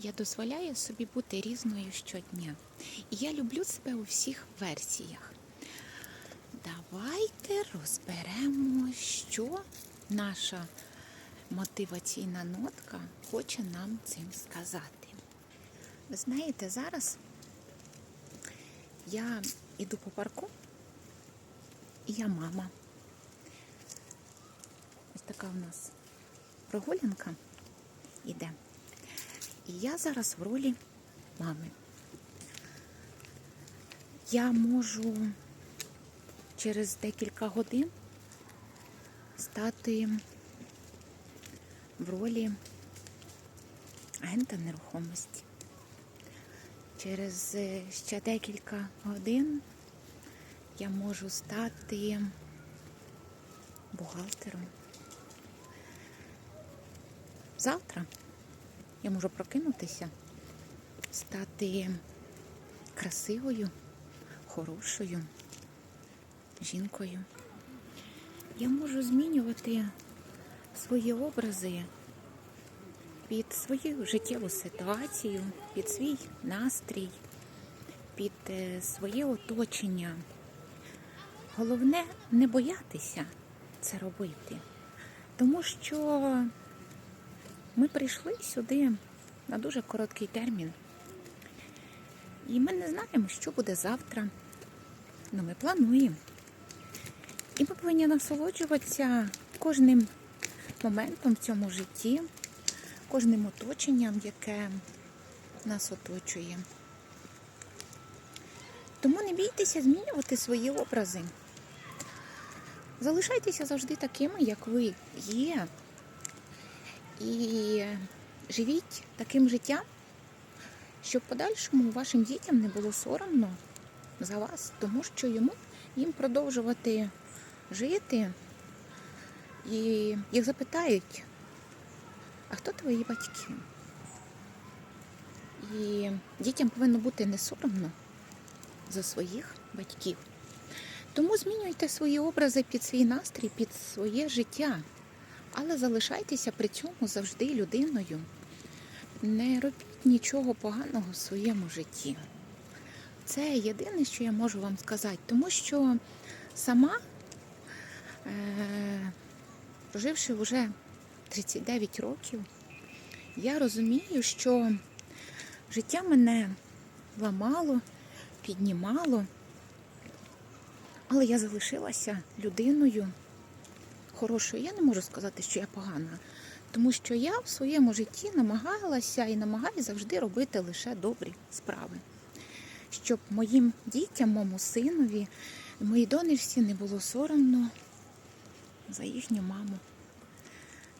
я дозволяю собі бути різною щодня. І я люблю себе у всіх версіях. Давайте розберемо, що наша мотиваційна нотка хоче нам цим сказати. Ви знаєте, зараз я іду по парку, і я мама. Ось така в нас прогулянка іде. І я зараз в ролі мами. Я можу через декілька годин стати в ролі агента нерухомості. Через е, ще декілька годин я можу стати бухгалтером. Завтра я можу прокинутися, стати красивою, хорошою жінкою. Я можу змінювати свої образи під свою життєву ситуацію, під свій настрій, під е, своє оточення. Головне не боятися це робити, тому що ми прийшли сюди на дуже короткий термін. І ми не знаємо, що буде завтра. Ну, ми плануємо. І ми повинні насолоджуватися кожним моментом в цьому житті, кожним оточенням, яке нас оточує. Тому не бійтеся змінювати свої образи. Залишайтеся завжди такими, як ви є. І живіть таким життям, щоб в подальшому вашим дітям не було соромно за вас, тому що йому їм продовжувати жити. І їх запитають, а хто твої батьки? І дітям повинно бути не соромно за своїх батьків. Тому змінюйте свої образи під свій настрій, під своє життя. Але залишайтеся при цьому завжди людиною. Не робіть нічого поганого в своєму житті. Це єдине, що я можу вам сказати, тому що сама, е- проживши вже 39 років, я розумію, що життя мене ламало, піднімало, але я залишилася людиною хорошою. Я не можу сказати, що я погана, тому що я в своєму житті намагалася і намагаюся завжди робити лише добрі справи, щоб моїм дітям, моєму синові, моїй донечці не було соромно за їхню маму.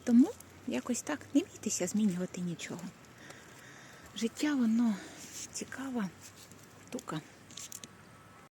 Тому якось так не бійтеся змінювати нічого. Життя воно цікава штука.